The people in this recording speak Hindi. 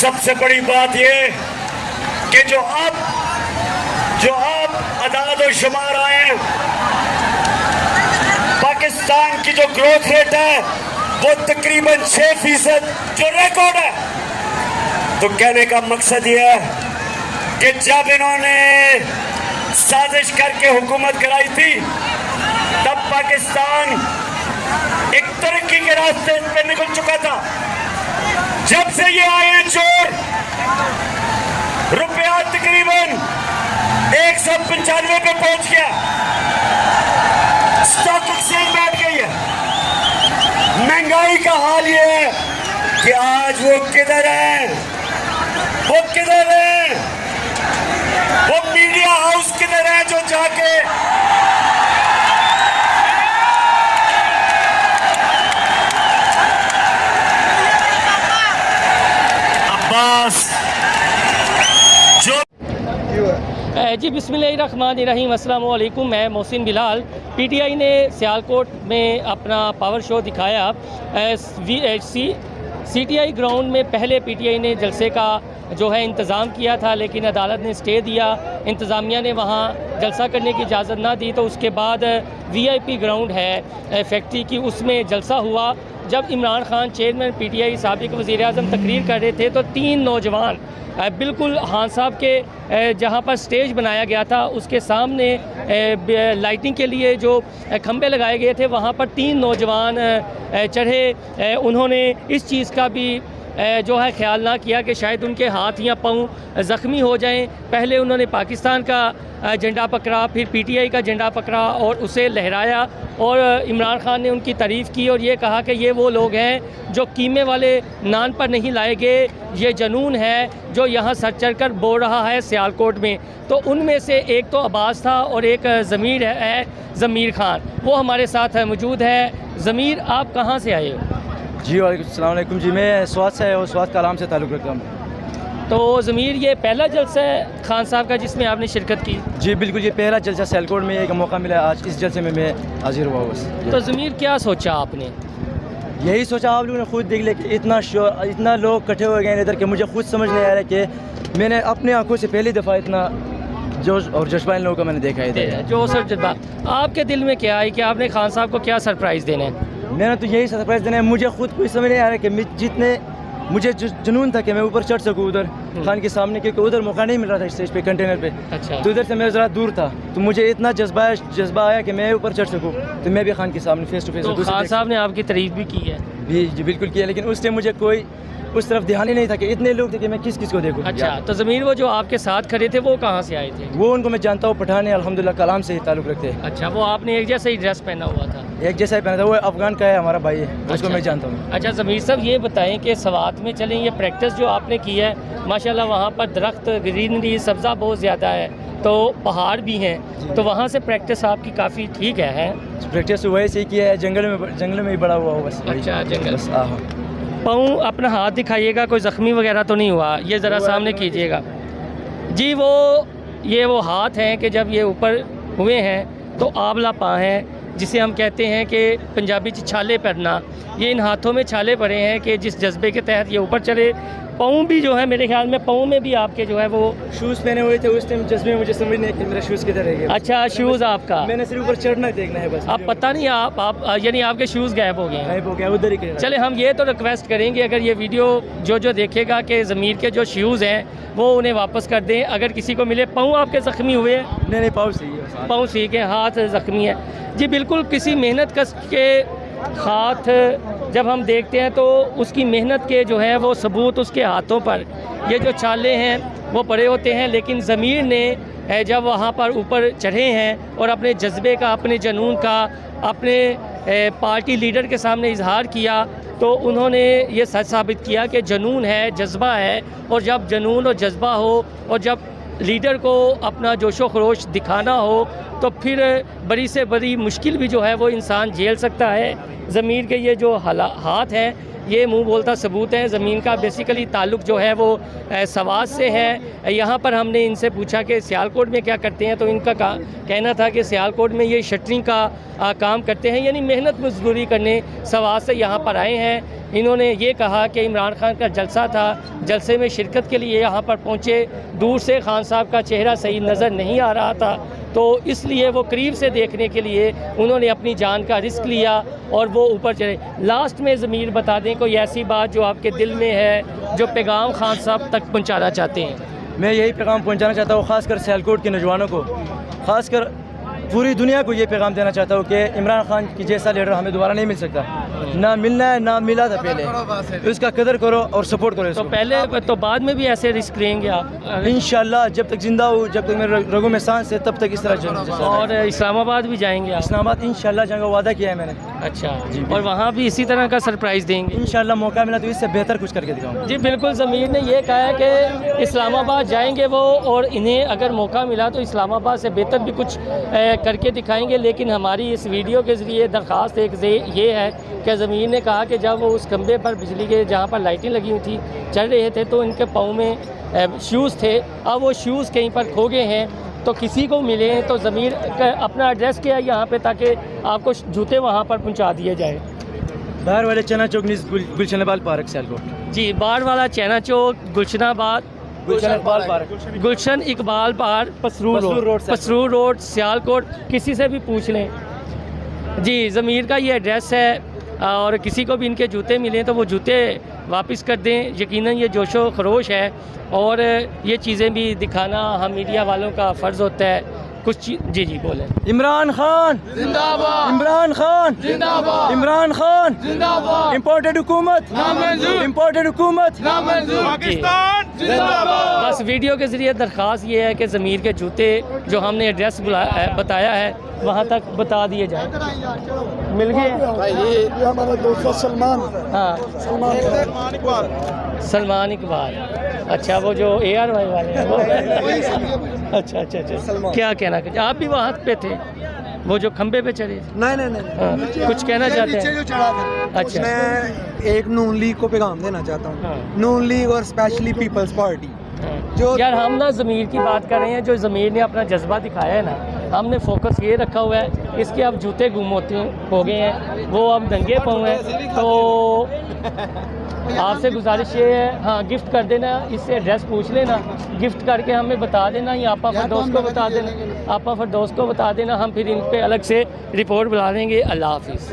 सबसे बड़ी बात ये कि जो अब जो अब अदालत और शुमार आए पाकिस्तान की जो ग्रोथ रेट है, वो तकरीबन छह फ़ीसद जो रिकॉर्ड है। तो कहने का मकसद ये है कि जब इन्होंने साजिश करके हुकूमत कराई थी, तब पाकिस्तान एक तरक्की के रास्ते पे निकल चुका था। जब से ये आए हैं चोर, रुपया तकरीबन एक सौ पंचानवे पे पहुँच गया। स्टॉक एक्सचेंज बैठ गई है। महँगाई का हाल ये है कि आज वो किधर है? वो किधर है? वो मीडिया हाउस किधर है जो जाके अब्बास जो जी अस्सलाम वालेकुम मैं मोहसिन बिलाल। पीटीआई ने सियालकोट में अपना पावर शो दिखाया। वी अ, सी सीटीआई ग्राउंड में पहले पीटीआई ने जलसे का जो है इंतज़ाम किया था लेकिन अदालत ने स्टे दिया। इंतज़ामिया ने वहाँ जलसा करने की इजाज़त ना दी तो उसके बाद वीआईपी ग्राउंड है फैक्ट्री की उसमें जलसा हुआ। जब Imran Khan chairman P T I सबक वज़ी अजम तकरीर कर रहे थे तो तीन नौजवान बिल्कुल खान साहब के जहाँ पर स्टेज बनाया गया था, उसके सामने लाइटिंग के लिए जो खंभे लगाए गए थे, वहाँ पर तीन नौजवान चढ़े उन्होंने इस चीज़ का भी जो है, ख्याल ना किया कि शायद उनके हाथ या पाँव ज़ख्मी हो जाएँ। पहले उन्होंने पाकिस्तान का झंडा पकड़ा, फिर पीटीआई का झंडा पकड़ा और उसे लहराया और इमरान खान ने उनकी तारीफ़ की और ये कहा कि ये वो लोग हैं जो कीमे वाले नान पर नहीं लाए गए। ये जनून है जो यहाँ सर चढ़ कर बोल रहा है सियालकोट में। तो उनमें से एक तो अब्बास था और एक ज़मीर है ज़मीर खान। वो हमारे साथ मौजूद है। ज़मीर, आप कहाँ से आए हो? जी वालेकुम जी मैं स्वाद से और स्वाद कलाम से ताल्लुक़ रखता हूँ। तो ज़मीर ये पहला जलसा है खान साहब का जिसमें आपने शिरकत की? जी बिल्कुल ये पहला जलसा सैलकोट में एक मौका मिला। आज इस जलसे में मैं हाजिर हुआ बस तो ज़मीर क्या सोचा आपने? यही सोचा आप लोगों ने खुद देख लिया कि इतना शोर इतना लोग इकट्ठे हो गए हैं इधर कि। मुझे खुद समझ नहीं आ रहा कि मैंने अपने आँखों से पहली दफ़ा इतना जोश और जज्बा इन लोगों का मैंने देखा है इधर। जो सर जज्बा। आपके दिल में क्या है कि आपने खान साहब को क्या सरप्राइज़ देना है? मैंने तो यही सरप्राइज़ देना है। मुझे खुद कोई समझ नहीं आ रहा कि मैं जितने मुझे जो जुनून था कि मैं ऊपर चढ़ सकूँ उधर खान के सामने क्योंकि उधर मौका नहीं मिल रहा था स्टेज पे कंटेनर पे। अच्छा। तो उधर से मैं ज़रा दूर था। तो मुझे इतना जज्बा जज्बा आया कि मैं ऊपर चढ़ सकूँ। तो मैं भी खान के सामने फेस टू फेस तो खान साहब ने आपकी तारीफ़ भी की है? भी जी बिल्कुल किया लेकिन उस टाइम मुझे कोई उस तरफ़ ध्यान ही नहीं था कि इतने लोग थे कि मैं किस किस को देखूँ। अच्छा तो ज़मीर वो जो आपके साथ खड़े थे वो कहाँ से आए थे? वो उनको मैं जानता हूँ पठाने अल्हम्दुलिल्लाह कलाम से ही ताल्लुक़ रखते हैं। अच्छा वो आपने एक जैसा ही ड्रेस पहना हुआ था? एक जैसा ही पहना था वो अफगान का है हमारा भाई है उसको अच्छा। मैं जानता हूँ। अच्छा ज़मीर साहब ये बताएँ कि सवात में चलें ये प्रैक्टिस जो आपने की है माशाल्लाह वहाँ पर दरख्त ग्रीनरी सब्ज़ा बहुत ज़्यादा है तो पहाड़ भी हैं तो वहाँ से प्रैक्टिस आपकी काफ़ी ठीक है, है? प्रैक्टिस वही से ही किया है जंगल में जंगल में ही बड़ा हुआ हो बस। अच्छा, जंगल। बस पाँव अपना हाथ दिखाइएगा, कोई ज़ख्मी वगैरह तो नहीं हुआ। ये ज़रा सामने कीजिएगा। जी, वो, ये वो हाथ हैं कि जब ये ऊपर हुए हैं तो आंवला पा हैं, जिसे हम कहते हैं कि पंजाबी छाले पड़ना। ये इन हाथों में छाले पड़े हैं कि जिस जज्बे के तहत ये ऊपर चले पाँव भी जो है मेरे ख्याल में पाँव में भी आपके जो है वो शूज़ पहने हुए थे उस टाइम जज्बे मुझे समझ नहीं कि मेरा शूज़ किधर रह गया अच्छा शूज़ आपका। मैंने सिर्फ़ ऊपर चढ़ना देखना है बस। आप पता नहीं आप आप यानी आपके शूज़ गायब हो गए गायब हो गया उधर ही चले हम ये तो रिक्वेस्ट करेंगे अगर ये वीडियो जो जो देखेगा कि ज़मीर के जो शूज़ हैं वो उन्हें वापस कर दें। अगर किसी को मिले पाँव आपके ज़ख्मी हुए हैं? नहीं नहीं पाँव सही है। पाँव सीख है हाथ ज़ख्मी है। जी बिल्कुल किसी मेहनत कश के हाथ जब हम देखते हैं तो उसकी मेहनत के जो है वो सबूत उसके हाथों पर। ये जो चाले हैं, वो पड़े होते हैं, लेकिन ज़मीर ने जब वहाँ पर ऊपर चढ़े हैं और अपने जज्बे का, अपने जनून का, अपने पार्टी लीडर के सामने इजहार किया तो उन्होंने ये सच साबित किया कि जनून है, जज्बा है, और जब जनून और जज्बा हो और जब लीडर को अपना जोशो खरोश दिखाना हो तो फिर बड़ी से बड़ी मुश्किल भी जो है वो इंसान झेल सकता है। ज़मीर के ये जो हला हाथ हैं ये मुँह बोलता सबूत है। ज़मीन का बेसिकली ताल्लुक़ जो है वो सवाद से है। यहाँ पर हमने इनसे पूछा कि सियालकोट में क्या करते हैं तो इनका का कहना था कि सियालकोट में ये शटरिंग का आ, काम करते हैं यानी मेहनत मजदूरी करने सवाद से यहाँ पर आए हैं। इन्होंने ये कहा कि इमरान खान का जलसा था, जलसे में शिरकत के लिए यहाँ पर पहुँचे। दूर से खान साहब का चेहरा सही नज़र नहीं आ रहा था। तो इसलिए वो करीब से देखने के लिए उन्होंने अपनी जान का रिस्क लिया और वो ऊपर चले लास्ट में ज़मीर बता दें, कोई ऐसी बात जो आपके दिल में है, जो पैगाम खान साहब तक पहुँचाना चाहते हैं? मैं यही पैगाम पहुँचाना चाहता हूँ, खासकर सियालकोट के नौजवानों को। खासकर पूरी दुनिया को ये पैगाम देना चाहता हूँ कि इमरान खान की जैसा लीडर हमें दोबारा नहीं मिल सकता। ना मिलना है ना मिला था पहले। उसका कदर करो और सपोर्ट करो तो पहले तो बाद में भी ऐसे रिस्क लेंगे आप? इन जब तक ज़िंदा हूँ जब तक मेरे रगों में सांस है तब तक इस तरह और इस्लामाबाद भी जाएँगे इस्लामाबाद इन शाह जाएँगे वादा किया है मैंने। अच्छा। जी और वहाँ भी इसी तरह का सरप्राइज़ देंगे? इंशाल्लाह मौका मिला तो इससे बेहतर कुछ करके दिखाऊँगा। जी बिल्कुल ज़मीर ने ये कहा है कि इस्लामाबाद जाएँगे वो और इन्हें अगर मौका मिला तो इस्लामाबाद से बेहतर भी कुछ करके दिखाएँगे। लेकिन हमारी इस वीडियो के ज़रिए दरख्वास्त एक ये है कि ज़मीर ने कहा कि जब वो उस खंबे पर बिजली के जहाँ पर लाइटें लगी हुई थी चल रहे थे तो इनके पाँव में शूज़ थे। अब वो शूज़ कहीं पर खो गए हैं। तो किसी को मिले तो ज़मीर का अपना एड्रेस किया यहाँ पे ताकि आपको जूते वहाँ पर पहुँचा दिए जाए? बाहर वाले चना चौक निज गुलशन इकबाल पार्क सियालकोट जी बाढ़ वाला चैना चौक गुलशनाबाद गुलशन इकबाल पार्क गुलशन इकबाल पार पसरूर रोड पसरूर रोड सियालकोट किसी से भी पूछ लें। जी ज़मीर का ये एड्रेस है और किसी को भी इनके जूते मिले तो वो जूते वापस कर दें। यकीनन ये जोशो खरोश है और ये चीज़ें भी दिखाना हम मीडिया वालों का फ़र्ज़ होता है। कुछ ची- जी जी बोले। इमरान खान। जिंदाबाद। इमरान खान। जिंदाबाद। इमरान खान। जिंदाबाद। इम्पोर्टेड हुकूमत। इम्पोर्टेड हुकूमत। बस वीडियो के ज़रिए दरख्वास्त ये है कि ज़मीर के जूते जो हमने एड्रेस बुलाया बताया है वहाँ तक बता दिए जाए। मिल गए? ये हमारा दोस्त है सलमान। हाँ। सलमान सलमान इकबाल। अच्छा वो जो ए आर वाई वाले हैं वो अच्छा अच्छा अच्छा। क्या कहना चाहते आप भी वहाँ पे थे? वो जो खम्बे पे चढ़े नहीं नहीं नहीं। हाँ, कुछ कहना चाहते हैं? जो अच्छा। मैं एक नून लीग को पैगाम देना चाहता हाँ। हूँ। नून लीग और स्पेशली पीपल्स पार्टी जो यार हम ना ज़मीर की बात कर रहे हैं जो ज़मीर ने अपना जज्बा दिखाया है ना हमने फोकस ये रखा हुआ है इसके अब जूते गुम होते हो गए हैं वो अब नंगे पाँव हैं तो आपसे गुजारिश ये है हाँ गिफ्ट कर देना इससे एड्रेस पूछ लेना गिफ्ट करके हमें बता देना या आपा फरदौस को बता देना आपा फरदौस को बता देना हम फिर इन पर अलग से रिपोर्ट बुला देंगे अल्लाह हाफिज़।